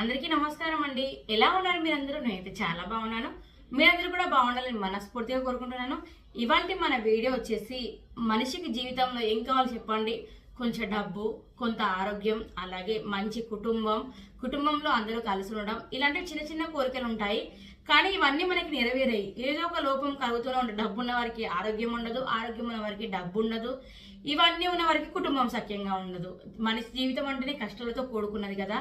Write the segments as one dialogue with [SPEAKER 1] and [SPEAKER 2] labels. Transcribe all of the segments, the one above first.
[SPEAKER 1] అందరికీ నమస్కారం అండి. ఎలా ఉన్నారు మీరందరూ? నేనైతే చాలా బాగున్నాను. మీరందరూ కూడా బాగుండాలని మనస్ఫూర్తిగా కోరుకుంటున్నాను. ఇవాళ మన వీడియో వచ్చేసి మనిషికి జీవితంలో ఏం కావాలో చెప్పండి? కొంచెం డబ్బు కొంత ఆరోగ్యం అలాగే మంచి కుటుంబం కుటుంబంలో అందరూ కలిసి ఉండడం ఇలాంటి చిన్న చిన్న కోరికలు ఉంటాయి కానీ ఇవన్నీ మనకి నెరవేరాయి. ఏదో ఒక లోపం కలుగుతూనే ఉంటుంది. డబ్బు ఉన్న వారికి ఆరోగ్యం ఉండదు ఆరోగ్యం ఉన్న వారికి డబ్బు ఉండదు. ఇవన్నీ ఉన్న వారికి కుటుంబం సఖ్యంగా ఉండదు. మనిషి జీవితం అంటేనే కష్టాలతో కూడుకున్నది కదా.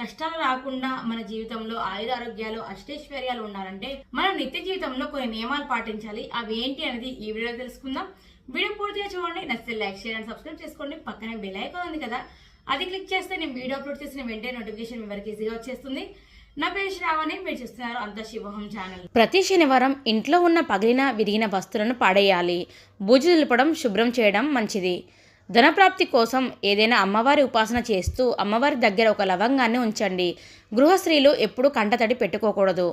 [SPEAKER 1] కష్టాలు రాకుండా మన జీవితంలో ఆయుధ ఆరోగ్యాలు అష్టైశ్వర్యాలు ఉండాలంటే మనం నిత్య జీవితంలో కొన్ని నియమాలు పాటించాలి. అవి ఏంటి అనేది ఈ వీడియోలో తెలుసుకుందాం. వీడియో పూర్తిగా చూడండి. నచ్చితే లైక్ షేర్ అండ్ సబ్స్క్రైబ్ చేసుకోండి. పక్కనే బెల్ ఐకాన్ ఉంది కదా. అది క్లిక్ చేస్తే నేను వీడియో అప్లోడ్ చేసిన వెంటనే నోటిఫికేషన్ మీ వరకు ఈజీగా వచ్చేస్తుంది. నా పేరు శ్రావణి మీరు చూస్తున్నారు అంత శివహం ఛానల్
[SPEAKER 2] ప్రతి శనివారం ఇంట్లో ఉన్న పగిలిన విరిగిన వస్తువులను పాడేయాలి. బూజు దులపడం శుభ్రం చేయడం మంచిది. ధనప్రాప్తి కోసం ఏదైనా అమ్మవారి ఉపాసన చేస్తూ అమ్మవారి దగ్గర ఒక లవంగాన్ని ఉంచండి. గృహ స్త్రీలు ఎప్పుడూ కంటతడి పెట్టుకోకూడదు.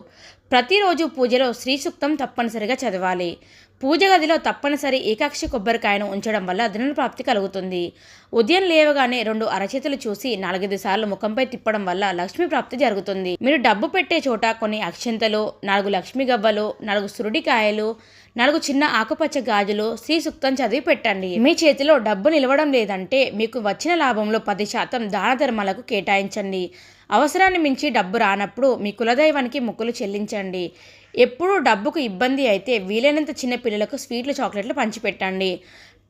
[SPEAKER 2] ప్రతిరోజు పూజలో శ్రీ సూక్తం తప్పనిసరిగా చదవాలి. పూజ గదిలో తప్పనిసరి ఏకాక్షి కొబ్బరికాయను ఉంచడం వల్ల ధనప్రాప్తి కలుగుతుంది. ఉదయం లేవగానే రెండు అరచేతులు చూసి నాలుగైదు సార్లు ముఖంపై తిప్పడం వల్ల లక్ష్మీ ప్రాప్తి జరుగుతుంది. మీరు డబ్బు పెట్టే చోట కొన్ని అక్షంతలు నాలుగు లక్ష్మీ గవ్వలు నాలుగు సురుడికాయలు నాలుగు చిన్న ఆకుపచ్చ గాజులు శ్రీ సూక్తం చదివి పెట్టండి. మీ చేతిలో డబ్బు నిలవడం లేదంటే మీకు వచ్చిన లాభంలో పది శాతం దాన ధర్మాలకు కేటాయించండి. అవసరాన్ని మించి డబ్బు రానప్పుడు మీ కులదైవానికి మొక్కులు చెల్లించండి. ఎప్పుడూ డబ్బుకు ఇబ్బంది అయితే వీలైనంత చిన్న పిల్లలకు స్వీట్లు చాక్లెట్లు పంచిపెట్టండి.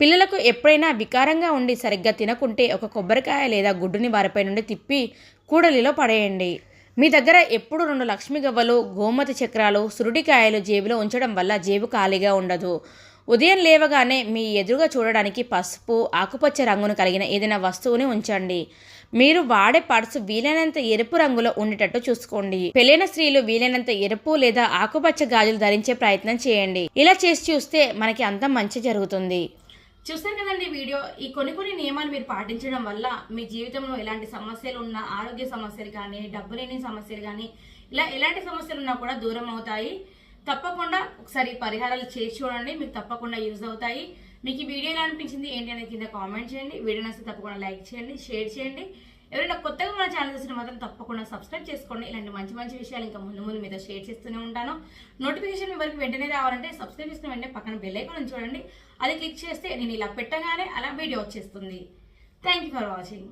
[SPEAKER 2] పిల్లలకు ఎప్పుడైనా వికారంగా ఉండి సరిగ్గా తినకుంటే ఒక కొబ్బరికాయ లేదా గుడ్డుని వారిపై నుండి తిప్పి కూడలిలో పడేయండి. మీ దగ్గర ఎప్పుడు రెండు లక్ష్మీ గవ్వలు గోమతి చక్రాలు సురుడికాయలు జేబులో ఉంచడం వల్ల జేబు ఖాళీగా ఉండదు. ఉదయం లేవగానే మీ ఎదురుగా చూడడానికి పసుపు ఆకుపచ్చ రంగును కలిగిన ఏదైనా వస్తువుని ఉంచండి. మీరు వాడే పర్సు వీలైనంత ఎరుపు రంగులో ఉండేటట్టు చూసుకోండి. పెళ్ళైన స్త్రీలు వీలైనంత ఎరుపు లేదా ఆకుపచ్చ గాజులు ధరించే ప్రయత్నం చేయండి. ఇలా చేసి చూస్తే మనకి అంత మంచి జరుగుతుంది.
[SPEAKER 1] చూస్తారు కదండి వీడియో? ఈ కొన్ని కొన్ని నియమాలు మీరు పాటించడం వల్ల మీ జీవితంలో ఎలాంటి సమస్యలు ఉన్నా ఆరోగ్య సమస్యలు కానీ డబ్బు లేని సమస్యలు కానీ ఇలా ఎలాంటి సమస్యలు ఉన్నా కూడా దూరం అవుతాయి. తప్పకుండా ఒకసారి పరిహారాలు చేసి చూడండి. మీకు తప్పకుండా యూజ్ అవుతాయి. మీకు ఈ వీడియో ఎలా అనిపించింది ఏంటి అనేది కింద కామెంట్ చేయండి. వీడియో నచ్చితే తప్పకుండా లైక్ చేయండి షేర్ చేయండి. ఎవరైనా కొత్తగా మన ఛానల్ చూసిన మాత్రం తప్పకుండా సబ్స్క్రైబ్ చేసుకోండి. ఇలాంటి మంచి మంచి విషయాలు ఇంకా ముందు ముందు మీతో షేర్ చేస్తూనే ఉంటాను. నోటిఫికేషన్ మీ వరకు వెంటనే రావాలంటే సబ్స్క్రైబ్ చేసిన వెంటనే పక్కన బెల్ ఐకాన్ చూడండి. అది క్లిక్ చేస్తే నేను ఇలా పెట్టగానే అలా వీడియో వచ్చేస్తుంది. Thank you for watching